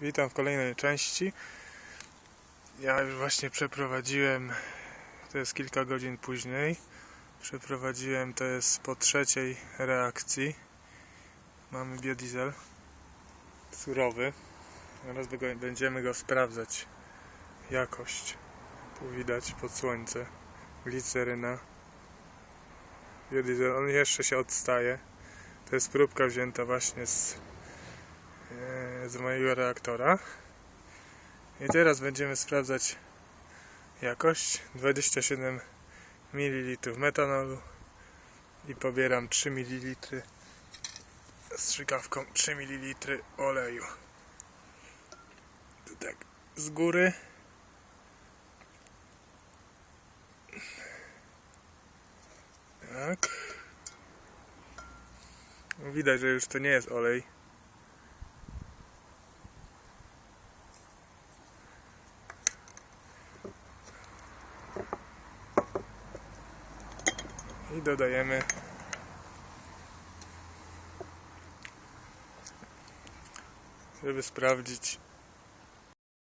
Witam w kolejnej części. Ja już właśnie przeprowadziłem, to jest kilka godzin później. Przeprowadziłem, to jest po trzeciej reakcji. Mamy biodiesel surowy. Teraz będziemy go sprawdzać. Jakość. Tu widać pod słońce. Gliceryna. Biodiesel, on jeszcze się odstaje. To jest próbka wzięta właśnie z z mojego reaktora. I teraz będziemy sprawdzać jakość. 27 ml metanolu i pobieram 3 ml strzykawką 3 ml oleju. Tu tak z góry. Tak. Widać, że już to nie jest olej. I dodajemy. Żeby sprawdzić